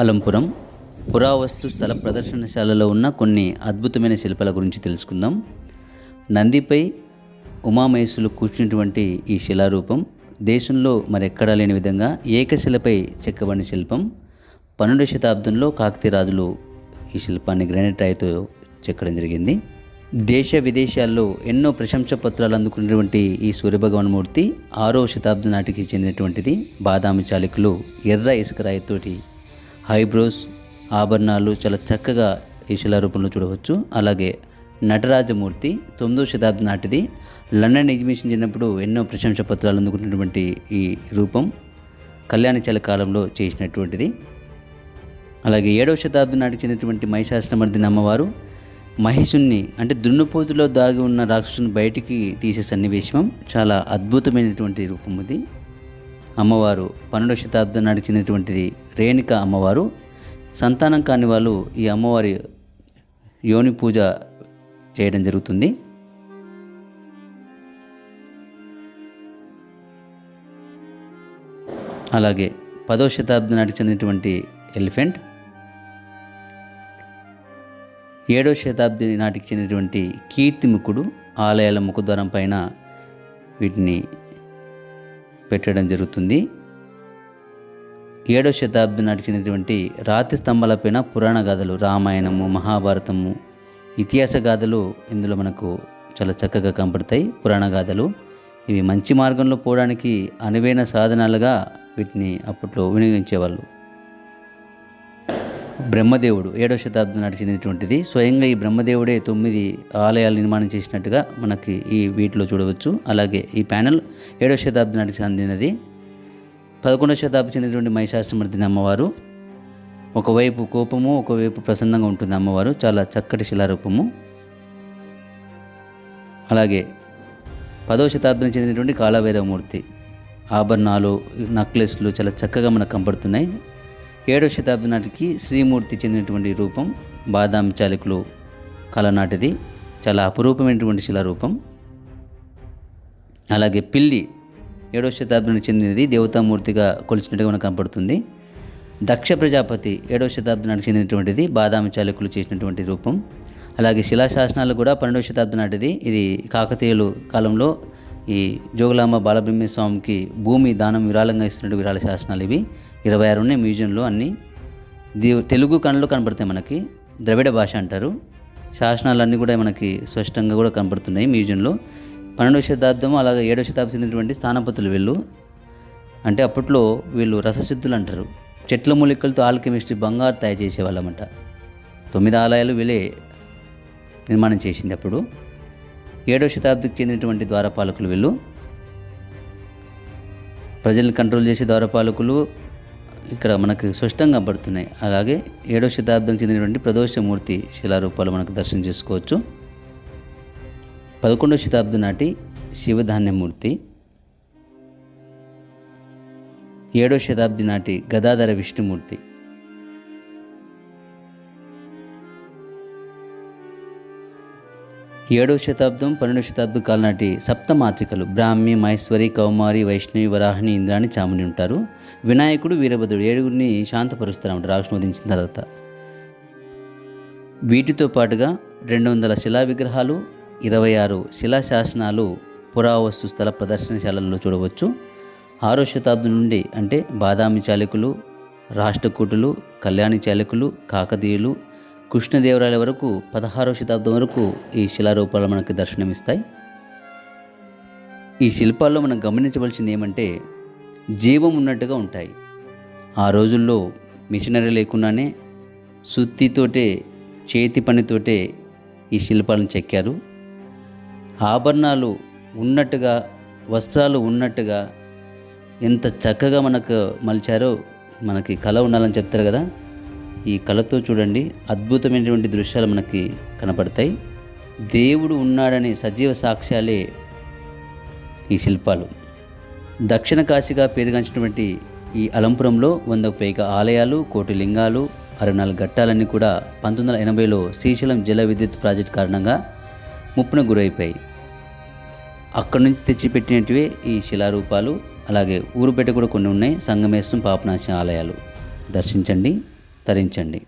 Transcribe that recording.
అలంపురం పురావస్తు స్థల ప్రదర్శనశాలలో ఉన్న కొన్ని అద్భుతమైన శిల్పాల గురించి తెలుసుకుందాం. నందిపై ఉమామహేశ్వరులు కూర్చున్నటువంటి ఈ శిలారూపం దేశంలో మరెక్కడా లేని విధంగా ఏకశిలపై చెక్కబడిన శిల్పం. పన్నెండవ శతాబ్దంలో కాకతీరాజులు ఈ శిల్పాన్ని గ్రానైట్ రాయితో చెక్కడం జరిగింది. దేశ విదేశాల్లో ఎన్నో ప్రశంస పత్రాలు అందుకున్నటువంటి ఈ సూర్యభగవాన్ మూర్తి ఆరవ శతాబ్దం నాటికి చెందినటువంటిది. బాదామి చాలికులు ఎర్ర ఇసుక రాయితోటి హైబ్రోస్ ఆభరణాలు చాలా చక్కగా ఈ శిలారూపంలో చూడవచ్చు. అలాగే నటరాజమూర్తి తొమ్మిదవ శతాబ్దం నాటిది. లండన్ ఎగ్జిబిషన్ చెందినప్పుడు ఎన్నో ప్రశంస పత్రాలు అందుకున్నటువంటి ఈ రూపం కళ్యాణచల కాలంలో చేసినటువంటిది. అలాగే ఏడవ శతాబ్దం నాటికి చెందినటువంటి మహిషాశ్రమర్దిని అమ్మవారు మహిషుణ్ణి అంటే దున్నుపోతులో దాగి ఉన్న రాక్షసుని బయటికి తీసే సన్నివేశం. చాలా అద్భుతమైనటువంటి రూపం ఇది అమ్మవారు పన్నెండవ శతాబ్దం నాటికి చెందినటువంటిది రేణుక అమ్మవారు. సంతానం కాని వాళ్ళు ఈ అమ్మవారి యోని పూజ చేయడం జరుగుతుంది. అలాగే పదవ శతాబ్దం నాటికి చెందినటువంటి ఎలిఫెంట్. ఏడవ శతాబ్ది నాటికి చెందినటువంటి కీర్తిముఖుడు ఆలయాల ముఖద్వారం పైన వీటిని పెట్టడం జరుగుతుంది. ఏడవ శతాబ్దం నాటి చెందినటువంటి రాతి స్తంభాలపైన పురాణ గాథలు రామాయణము మహాభారతము ఇతిహాస గాథలు ఇందులో మనకు చాలా చక్కగా కనపడతాయి. పురాణ గాథలు ఇవి మంచి మార్గంలో పోవడానికి అనువైన సాధనాలుగా వీటిని అప్పట్లో వినియోగించేవాళ్ళు. బ్రహ్మదేవుడు ఏడవ శతాబ్దం నాటి చెందినటువంటిది స్వయంగా ఈ బ్రహ్మదేవుడే తొమ్మిది ఆలయాలు నిర్మాణం చేసినట్టుగా మనకి ఈ వీటిలో చూడవచ్చు. అలాగే ఈ ప్యానెల్ ఏడవ శతాబ్దం నాటికి చెందినది పదకొండవ శతాబ్దం చెందినటువంటి మహిషాస్త్రమర్దిని అమ్మవారు. ఒకవైపు కోపము ఒకవైపు ప్రసన్నంగా ఉంటుంది అమ్మవారు. చాలా చక్కటి శిలారూపము. అలాగే పదవ శతాబ్దం చెందినటువంటి కాళభైరవమూర్తి ఆభరణాలు నక్లెస్లు చాలా చక్కగా మనకు కనపడుతున్నాయి. ఏడవ శతాబ్ది నాటికి శ్రీమూర్తి చెందినటువంటి రూపం బాదామి చాలకులు కలనాటిది చాలా అపురూపమైనటువంటి శిలారూపం. అలాగే పిల్లి ఏడవ శతాబ్దానికి చెందినది దేవతామూర్తిగా కొలిచినట్టుగా మనకు కనపడుతుంది. దక్ష ప్రజాపతి ఏడవ శతాబ్దానికి చెందినటువంటిది బాదామి చాలకులు చేసినటువంటి రూపం. అలాగే శిలాశాసనాలు కూడా పన్నెండవ శతాబ్దం నాటిది. ఇది కాకతీయులు కాలంలో ఈ జోగులాంబ బాలబ్రహ్మ స్వామికి భూమి దానం విరాళంగా ఇస్తున్నట్టు విరాళ శాసనాలు ఇవి. ఇరవై ఆరు ఉన్నాయి మ్యూజియంలో అన్నీ ది తెలుగు కళలు కనబడతాయి మనకి. ద్రవిడ భాష అంటారు. శాసనాలన్నీ కూడా మనకి స్పష్టంగా కూడా కనబడుతున్నాయి మ్యూజియంలో. పన్నెండవ శతాబ్దం అలాగే ఏడవ శతాబ్దం చెందినటువంటి స్థానపతులు వీళ్ళు. అంటే అప్పట్లో వీళ్ళు రససిద్ధులు అంటారు. చెట్ల మూలికలతో ఆల్కెమిస్ట్రీ బంగారు తయారు చేసేవాళ్ళమంట. తొమ్మిది ఆలయాలు వీళ్ళే నిర్మాణం చేసింది అప్పుడు. ఏడవ శతాబ్దికి చెందినటువంటి ద్వారపాలకులు వీళ్ళు. ప్రజల్ని కంట్రోల్ చేసే ద్వారపాలకులు ఇక్కడ మనకు స్పష్టంగా పడుతున్నాయి అలాగే ఏడవ శతాబ్దంకి చెందినటువంటి ప్రదోషమూర్తి శిలారూపాలు మనకు దర్శనం చేసుకోవచ్చు. పదకొండవ శతాబ్దం నాటి శివధాన్యమూర్తి. ఏడవ శతాబ్ది నాటి గదాధర విష్ణుమూర్తి. ఏడవ శతాబ్దం పన్నెండవ శతాబ్దం కాలం నాటి సప్తమాత్రికలు బ్రాహ్మి మహేశ్వరి కౌమారి వైష్ణవి వరాహిని ఇంద్రాణి చాముని ఉంటారు. వినాయకుడు వీరభద్రుడు ఏడుగురిని శాంతపరుస్తారు అన్నమాట రాక్షను వధించిన తర్వాత. వీటితో పాటుగా రెండు వందల శిలా విగ్రహాలు ఇరవై ఆరు శిలా శాసనాలు పురావస్తు స్థల ప్రదర్శనశాలల్లో చూడవచ్చు. ఆరో శతాబ్దం నుండి అంటే బాదామి చాళుకులు రాష్ట్రకూటులు కళ్యాణి చాళుకులు కాకతీయులు కృష్ణదేవరాయల వరకు పదహారవ శతాబ్దం వరకు ఈ శిలారూపాలు మనకు దర్శనమిస్తాయి. ఈ శిల్పాల్లో మనం గమనించవలసింది ఏమంటే జీవం ఉన్నట్టుగా ఉంటాయి. ఆ రోజుల్లో మిషనరీ లేకుండానే సుత్తితోటే చేతి పనితోటే ఈ శిల్పాలను చెక్కారు. ఆభరణాలు ఉన్నట్టుగా వస్త్రాలు ఉన్నట్టుగా ఎంత చక్కగా మనకు మలిచారో మనకి కళ ఉండాలని చెప్తారు కదా. ఈ కళతో చూడండి అద్భుతమైనటువంటి దృశ్యాలు మనకి కనపడతాయి. దేవుడు ఉన్నాడనే సజీవ సాక్ష్యాలే ఈ శిల్పాలు. దక్షిణ కాశీగా పేరుగాంచినటువంటి ఈ అలంపురంలో వందకు పైగా ఆలయాలు కోటి లింగాలు అరవై నాలుగు ఘట్టాలన్నీ కూడా పంతొమ్మిది వందల ఎనభైలో శ్రీశైలం జల విద్యుత్ ప్రాజెక్ట్ కారణంగా ముప్పున గురైపోయాయి. అక్కడి నుంచి తెచ్చిపెట్టినటివే ఈ శిలారూపాలు. అలాగే ఊరుపేట కూడా కొన్ని ఉన్నాయి. సంగమేశ్వరం పాపనాశం ఆలయాలు. దర్శించండి. విస్తరించండి.